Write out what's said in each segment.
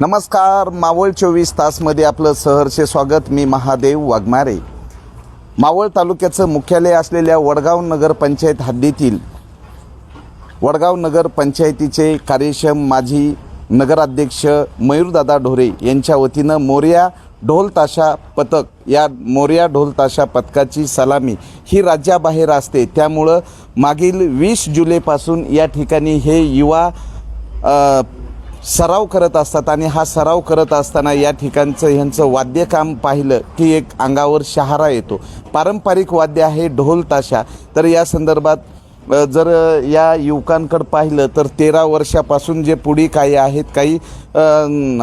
नमस्कार मावळ चोवीस तासमध्ये आपलं सहर्षे स्वागत. मी महादेव वाघमारे. मावळ तालुक्याचं मुख्यालय असलेल्या वडगाव नगरपंचायत हद्दीतील वडगाव नगर पंचायतीचे कार्यक्षम माजी नगराध्यक्ष मयूरदादा ढोरे यांच्या वतीनं मोर्या ढोल ताशा पथक या मोर्या ढोल ताशा पथकाची सलामी ही राज्याबाहेर असते. त्यामुळं मागील वीस जुलैपासून या ठिकाणी हे युवा सराव करत असतात आणि हा सराव करत असताना या ठिकाणचं ह्यांचं वाद्यकाम पाहिलं की एक अंगावर शहारा येतो. पारंपरिक वाद्य आहे ढोल ताशा. तर या संदर्भात जर या युवकांकडं पाहिलं तर तेरा वर्षापासून जे पुढी काही आहेत काही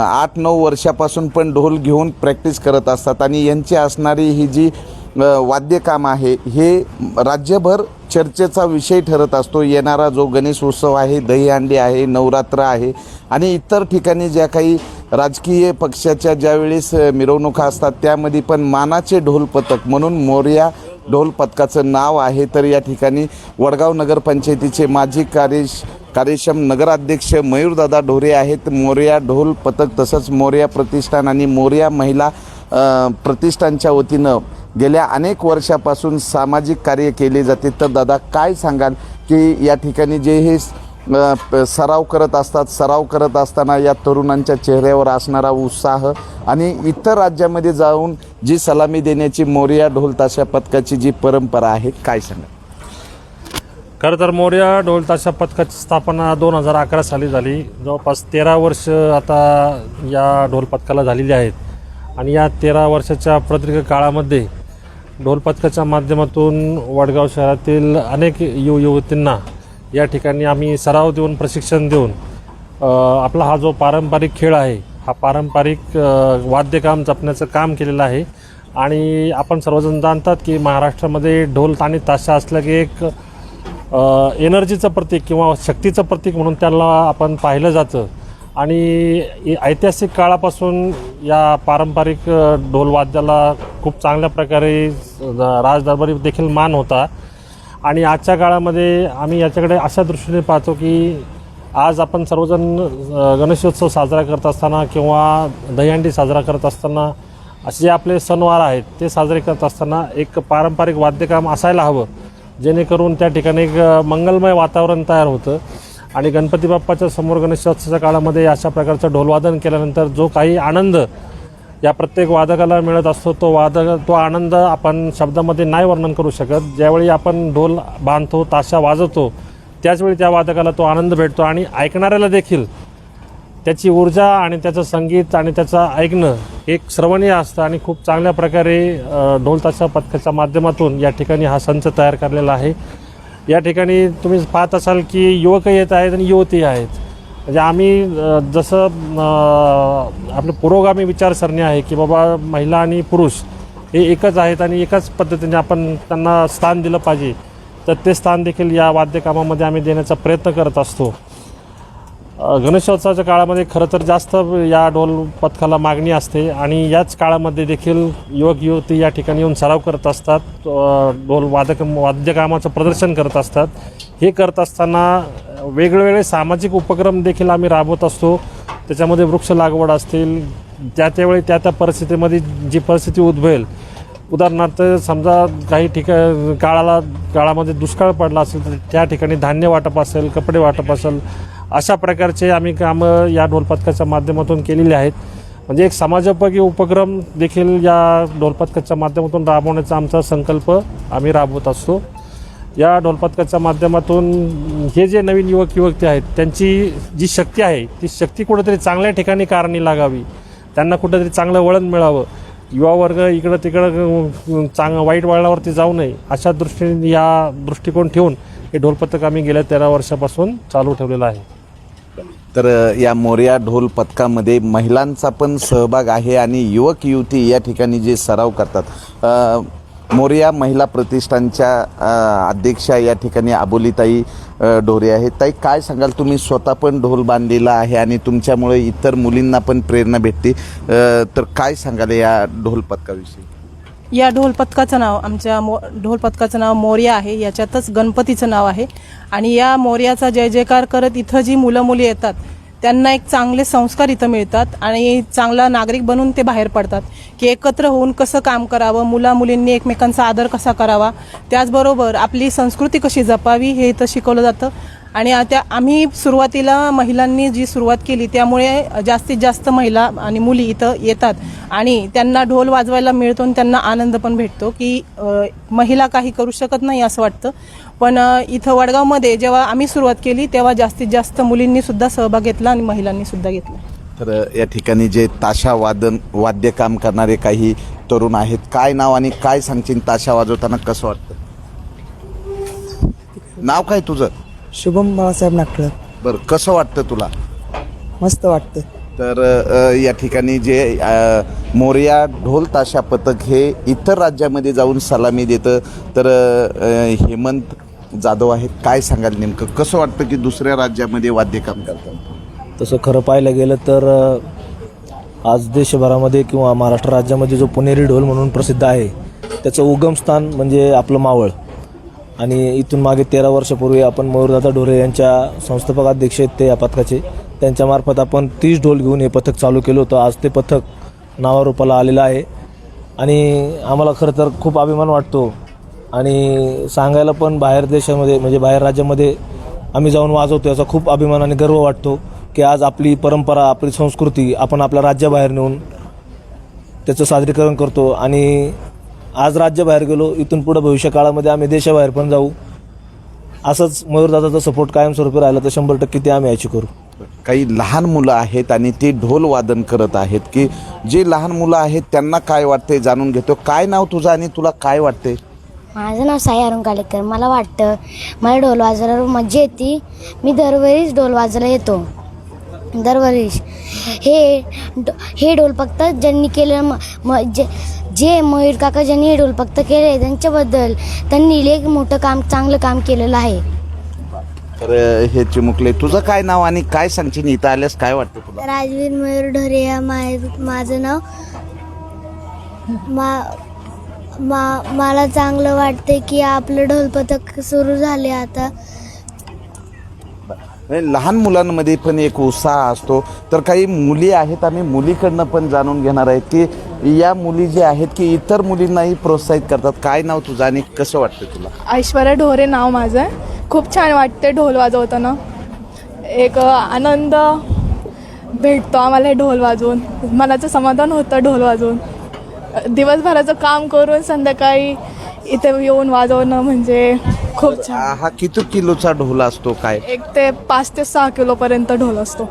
आठ नऊ वर्षापासून पण ढोल घेऊन प्रॅक्टिस करत असतात. आणि यांची असणारी ही जी वाद्यकाम आहे. हे राज्यभर चर्चेचा विषय ठरत असतो. येणारा जो गणेश उत्सव आहे दहीहंडी आहे नवरात्र आहे आणि इतर ठिकाणी ज्या काही राजकीय पक्षाच्या ज्यावेळेस मिरवणुका असतात त्यामध्ये पण मानाचे ढोल पथक म्हणून मोर्या ढोल पथकाचं नाव आहे. तर या ठिकाणी वडगाव नगरपंचायतीचे माजी कार्यश कार्यक्षम नगराध्यक्ष मयूरदादा ढोरे आहेत. मोर्या ढोल पथक तसंच मोर्या प्रतिष्ठान आणि मोर्या महिला प्रतिष्ठानच्या वतीनं गेल्या अनेक वर्षापासून सामाजिक कार्य केले जाते. तर दादा काय सांगाल की या ठिकाणी जे हे प- सराव करत असतात सराव करत असताना या तरुणांच्या चेहऱ्यावर असणारा उत्साह आणि इतर राज्यामध्ये जाऊन जी सलामी देण्याची मोर्या ढोल ताशा पथकाची जी परंपरा आहे काय सांगा खरं तर मोर्या ढोल ताशा पथकाची स्थापना दोन हजार अकरा साली झाली. जवळपास तेरा वर्ष आता या ढोल पथकाला झालेली आहेत. आणि या तेरा वर्षाच्या प्रदीर्घ काळामध्ये ढोल पथकाच्या माध्यमातून वडगाव शहरातील अनेक युव युवतींना या ठिकाणी आम्ही सराव देऊन प्रशिक्षण देऊन आपला हा जो पारंपरिक खेळ आहे हा पारंपरिक वाद्यकाम जपण्याचं काम केलेलं आहे. आणि आपण सर्वजण जाणतात की महाराष्ट्रामध्ये ढोल आणि ताशा असलं की एक एनर्जीचं प्रतीक किंवा शक्तीचं प्रतीक म्हणून त्याला आपण पाहिलं जातं. आणि ऐतिहासिक काळापासून या पारंपरिक ढोलवाद्याला खूप चांगल्या प्रकारे राजदरबारी देखील मान होता. आणि आजच्या काळामध्ये आम्ही याच्याकडे अशा दृष्टीने पाहतो की आज आपण सर्वजण गणेशोत्सव साजरा करत असताना किंवा दहीहंडी साजरा करत असताना असे जे आपले सणवार आहेत ते साजरे करत असताना एक पारंपरिक वाद्यकाम असायला हवं जेणेकरून त्या ठिकाणी एक मंगलमय वातावरण तयार होतं. आणि गणपती बाप्पाच्या समोर गणेशोत्सवाच्या काळामध्ये अशा प्रकारचं ढोलवादन केल्यानंतर जो काही आनंद या प्रत्येक वादकाला मिळत असतो तो वादक तो आनंद आपण शब्दामध्ये नाही वर्णन करू शकत. ज्यावेळी आपण ढोल बांधतो ताशा वाजवतो त्याचवेळी त्या वादकाला तो आनंद भेटतो. आणि ऐकणाऱ्याला देखील त्याची ऊर्जा आणि त्याचं संगीत आणि त्याचं ऐकणं एक श्रवणीय असतं. आणि खूप चांगल्या प्रकारे ढोलताशा ढोल ताशा पथकाच्या माध्यमातून या ठिकाणी हा संच तयार करलेला आहे. या ठिकाणी तुम्ही पाहत असाल की युवकही येत आहेत आणि युवती आहेत. म्हणजे आम्ही जसं आपलं पुरोगामी विचारसरणी आहे की बाबा महिला आणि पुरुष हे एकच आहेत आणि एकाच पद्धतीने आपण त्यांना स्थान दिलं पाहिजे तर ते स्थान देखील या वाद्यकामामध्ये आम्ही देण्याचा प्रयत्न करत असतो. गणेशोत्सवाच्या काळामध्ये खरं तर जास्त या ढोल पथकाला मागणी असते आणि याच काळामध्ये देखील युवक युवती या ठिकाणी येऊन सराव करत असतात ढोल वादक वाद्यकामाचं प्रदर्शन करत असतात. हे करत असताना वेगवेगळे सामाजिक उपक्रम देखील आम्ही राबवत असतो. त्याच्यामध्ये वृक्ष लागवड असतील त्या त्यावेळी त्या त्या परिस्थितीमध्ये जी परिस्थिती उद्भवेल. उदाहरणार्थ समजा काही ठिका काळाला काळामध्ये दुष्काळ पडला असेल तर त्या ठिकाणी धान्य वाटप असेल कपडे वाटप असेल अशा प्रकारचे आम्ही कामं या ढोलपथकाच्या माध्यमातून केलेली आहेत. म्हणजे एक समाजोपयोगी उपक्रम देखील या ढोलपथकाच्या माध्यमातून राबवण्याचा आमचा संकल्प आम्ही राबवत असतो. या ढोलपथकाच्या माध्यमातून हे जे नवीन युवक युवती आहेत त्यांची जी शक्ती आहे ती शक्ती कुठेतरी चांगल्या ठिकाणी कारणी लागावी. त्यांना कुठेतरी चांगलं वळण मिळावं. युवा वर्ग इकडं तिकडं चांग वाईट वळणावरती जाऊ नये अशा दृष्टीने या दृष्टिकोन ठेवून हे ढोलपथक आम्ही गेल्या तेरा वर्षापासून चालू ठेवलेलं आहे. तर या मोर्या ढोल पथकामध्ये महिलांचा पण सहभाग आहे आणि युवक युवती या ठिकाणी जे सराव करतात. मोर्या महिला प्रतिष्ठानच्या अध्यक्षा या ठिकाणी अबोलीताई ढोरे आहेत. ताई काय सांगाल? तुम्ही स्वतः पण ढोल बांधलेला आहे आणि तुमच्यामुळे इतर मुलींना पण प्रेरणा भेटते. तर काय सांगाल या ढोल पथकाविषयी? या ढोलपथकाचं नाव आमच्या मो ढोलपथकाचं नाव मोर्या आहे. याच्यातच गणपतीचं नाव आहे. आणि या मोर्याचा जय जयकार करत इथं जी मुलं मुली येतात त्यांना एक चांगले संस्कार इथं मिळतात आणि चांगला नागरिक बनून ते बाहेर पडतात. की एकत्र होऊन कसं काम करावं मुला मुलींनी एकमेकांचा आदर कसा करावा त्याचबरोबर आपली संस्कृती कशी जपावी हे इथं शिकवलं जातं. आणि त्या आम्ही सुरुवातीला महिलांनी जी सुरुवात केली त्यामुळे जास्तीत जास्त महिला आणि मुली इथं येतात आणि त्यांना ढोल वाजवायला मिळतो आणि त्यांना आनंद पण भेटतो की महिला काही करू शकत नाही असं वाटतं. पण इथं वडगावमध्ये जेव्हा आम्ही सुरुवात केली तेव्हा जास्तीत जास्त मुलींनी सुद्धा सहभाग घेतला आणि महिलांनी सुद्धा घेतला. तर या ठिकाणी जे ताशा वादन वाद्य काम करणारे काही तरुण आहेत काय नाव आणि काय सांगशील ताशा वाजवताना कसं वाटतं? नाव काय तुझं? शुभम बाळासाहेब नागठळ बरं कसं वाटतं तुला? मस्त वाटतं तर अ, या ठिकाणी जे अ, मोरया ढोल ताशा पथक हे इतर राज्यामध्ये जाऊन सलामी देतं. तर अ, हेमंत जाधव आहेत. काय सांगाल नेमकं? कसं वाटतं की दुसऱ्या राज्यामध्ये वाद्यकाम करतात? तसं खरं पाहायला गेलं तर अ, आज देशभरामध्ये किंवा महाराष्ट्र राज्यामध्ये जो पुणेरी ढोल म्हणून प्रसिद्ध आहे त्याचं उगमस्थान म्हणजे आपलं मावळ. आणि इथून मागे तेरा वर्षापूर्वी आपण मयूरदादा ढोरे यांच्या संस्थापक अध्यक्ष आहेत ते या पथकाचे. त्यांच्यामार्फत आपण तीस ढोल घेऊन हे पथक चालू केलं होतं. आज ते पथक नावारूपाला आलेलं आहे. आणि आम्हाला खरं तर खूप अभिमान वाटतो. आणि सांगायला पण बाहेर देशामध्ये म्हणजे बाहेर राज्यामध्ये आम्ही जाऊन वाजवतो याचा खूप अभिमान आणि गर्व वाटतो की आज आपली परंपरा आपली संस्कृती आपण आपल्या राज्याबाहेर नेऊन त्याचं सादरीकरण करतो. आणि आज राज्याबाहेर गेलो इथून पुढं भविष्य काळामध्ये आम्ही देशाबाहेर पण जाऊ. असंच मयूरदादाचा सपोर्ट कायमस्वरूपी राहिला तर शंभर टक्के ते आम्ही याची करू. काही लहान मुलं आहेत आणि ते ढोल वादन करत आहेत की जे लहान मुलं आहेत त्यांना काय वाटतंय जाणून घेतो. काय नाव तुझं आणि तुला काय वाटतंय? माझं नाव साई अरुण कालेकर. मला वाटतं मला ढोल वाजवायला मजा येते. मी दरवेळीच ढोल वाजवायला येतो. दरवेळीस हे ड- हे ढोल फक्त ज्यांनी केलं म म जे जे मयूर काका ज्यांनी हे ढोल फक्त केले त्यांच्याबद्दल त्यांनी लई मोठं काम चांगलं काम केलेलं आहे. तर हे चिमुकले तुझं काय नाव आणि काय सांगशील? इथं आल्यास काय वाटतं तुला? राजवीर मयूर ढोरे या माझं नाव. मा मा मला चांगलं वाटते की आपलं ढोल पथक सुरू झाले आता. लहान मुलांमध्ये पण एक उत्साह असतो. तर काही मुली आहेत आम्ही मुलीकडनं पण जाणून घेणार आहेत की या मुली जे आहेत की इतर मुलींनाही प्रोत्साहित करतात? काय नाव तुझं आणि कसं वाटतं तुला? ऐश्वर्या ढोरे नाव माझं. आहे खूप छान वाटते ढोल वाजवताना. एक आनंद भेटतो आम्हाला हे ढोल वाजवून. मनाचं समाधान होतं ढोल वाजवून. दिवसभराचं काम करून संध्याकाळी इथे येऊन वाजवणं म्हणजे खूप छान. हा हा किती किलोचा ढोल असतो काय? एक ते पाच ते सहा किलोपर्यंत ढोल असतो.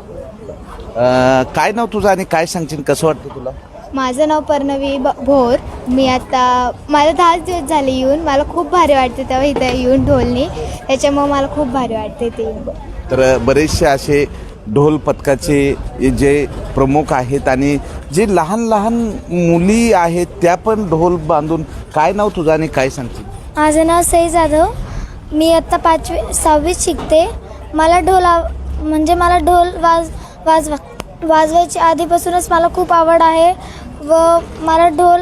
अ, काय नाव तुझं आणि काय सांगशील? कसं वाटतं तुला? माझं नाव पर्णवी ब- भोर. मी आता मला दहाच दिवस झाले येऊन. मला खूप भारी वाटते तेव्हा इथं येऊन ढोलनी. त्याच्यामुळे मला खूप भारी वाटते ते येऊन. तर बरेचसे असे ढोल पथकाचे जे प्रमुख आहेत आणि जे लहान लहान मुली आहेत त्या पण ढोल बांधून काय नाव तुझं आणि काय सांगशील माझं नाव सई जाधव. मी आत्ता पाचवी सहावीत शिकते. मला ढोल आव म्हणजे मला ढोल वाज वाजवा वाजवायची आधीपासूनच मला खूप आवड आहे. व मला ढोल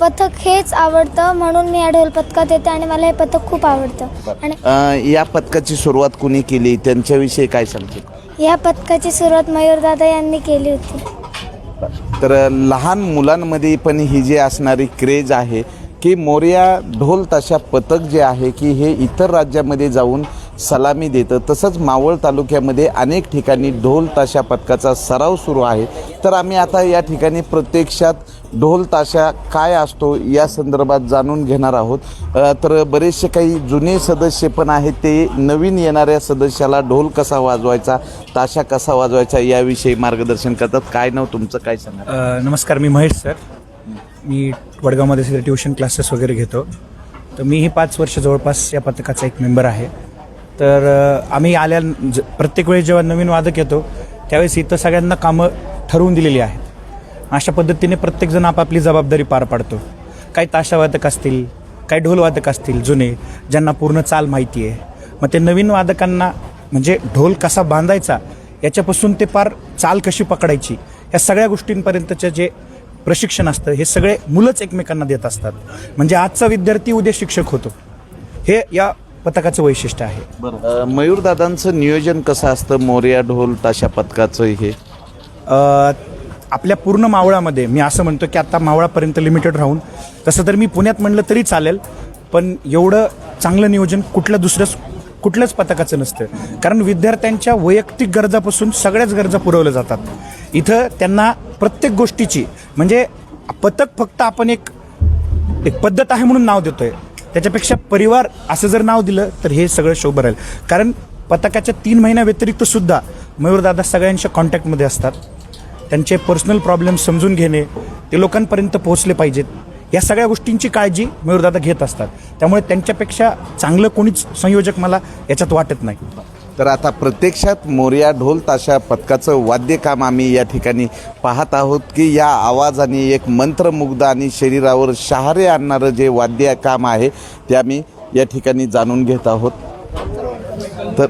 पथक हेच आवडतं म्हणून मी या ढोल पथकात येते आणि मला हे पथक खूप आवडतं. आणि अ, या पथकाची सुरुवात कुणी केली? त्यांच्याविषयी काय सांगशील? या पथकाची सुरुवात मयूरदादा यांनी केली होती. तर लहान मुलांमध्ये पण ही जी असणारी क्रेज आहे की मोर्या ढोल ताशा पथक जे आहे की हे इतर राज्यामध्ये जाऊन सलामी देतं. तसंच मावळ तालुक्यामध्ये अनेक ठिकाणी ढोल ताशा पथकाचा सराव सुरू आहे. तर आम्ही आता या ठिकाणी प्रत्यक्षात ढोल ताशा काय असतो या संदर्भात जाणून घेणार आहोत. तर बरेचसे काही जुने सदस्य पण आहेत ते नवीन येणाऱ्या सदस्याला ढोल कसा वाजवायचा ताशा कसा वाजवायचा याविषयी मार्गदर्शन करतात. काय नाव तुमचं काय सांगा नमस्कार मी महेश सर. मी वडगावमध्ये सध्या ट्युशन क्लासेस वगैरे घेतो. तर मी ही पाच वर्ष जवळपास या पथकाचा एक मेंबर आहे. तर आम्ही आल्या ज- प्रत्येक वेळेस जेव्हा नवीन वादक येतो त्यावेळेस इथं सगळ्यांना कामं ठरवून दिलेली आहेत. अशा पद्धतीने प्रत्येकजण आपापली जबाबदारी पार पाडतो. काही ताशावादक असतील काही ढोलवादक असतील जुने ज्यांना पूर्ण चाल माहिती आहे. मग ते नवीन वादकांना म्हणजे ढोल कसा बांधायचा याच्यापासून ते पार चाल कशी पकडायची या सगळ्या गोष्टींपर्यंतचे जे प्रशिक्षण असतं हे सगळे मुलंच एकमेकांना देत असतात. म्हणजे आजचा विद्यार्थी उद्या शिक्षक होतो. हे या पथकाचं वैशिष्ट्य आहे. बरं. मयूरदादांचं नियोजन कसं असतं? मोर्या ढोल ताशा पथकाचं हे? अ, आपल्या पूर्ण मावळामध्ये मी असं म्हणतो की आता मावळापर्यंत लिमिटेड राहून तसं तर मी पुण्यात म्हणलं तरी चालेल पण एवढं चांगलं नियोजन कुठलं दुसरंच कुठल्याच पथकाचं नसतं. कारण विद्यार्थ्यांच्या वैयक्तिक गरजापासून सगळ्याच गरजा पुरवल्या जातात. इथं त्यांना प्रत्येक गोष्टीची म्हणजे पथक फक्त आपण एक एक पद्धत आहे म्हणून नाव देतोय. त्याच्यापेक्षा परिवार असं जर नाव दिलं तर हे सगळं शोभं राहील. कारण पथकाच्या तीन महिन्या व्यतिरिक्त सुद्धा मयूरदादा सगळ्यांच्या कॉन्टॅक्टमध्ये असतात. त्यांचे पर्सनल प्रॉब्लेम समजून घेणे ते लोकांपर्यंत पोहोचले पाहिजेत. या सगळ्या गोष्टींची काळजी मयूरदादा घेत असतात. त्यामुळे त्यांच्यापेक्षा चांगलं कोणीच संयोजक मला याच्यात वाटत नाही. तर आता प्रत्यक्षात मोर्या ढोल ताशा पथकाचं वाद्यकाम आम्ही या ठिकाणी पाहत आहोत की या आवाजाने एक मंत्रमुग्ध आणि शरीरावर शहारे आणणारं जे वाद्यकाम आहे ते आम्ही या ठिकाणी जाणून घेत आहोत. तर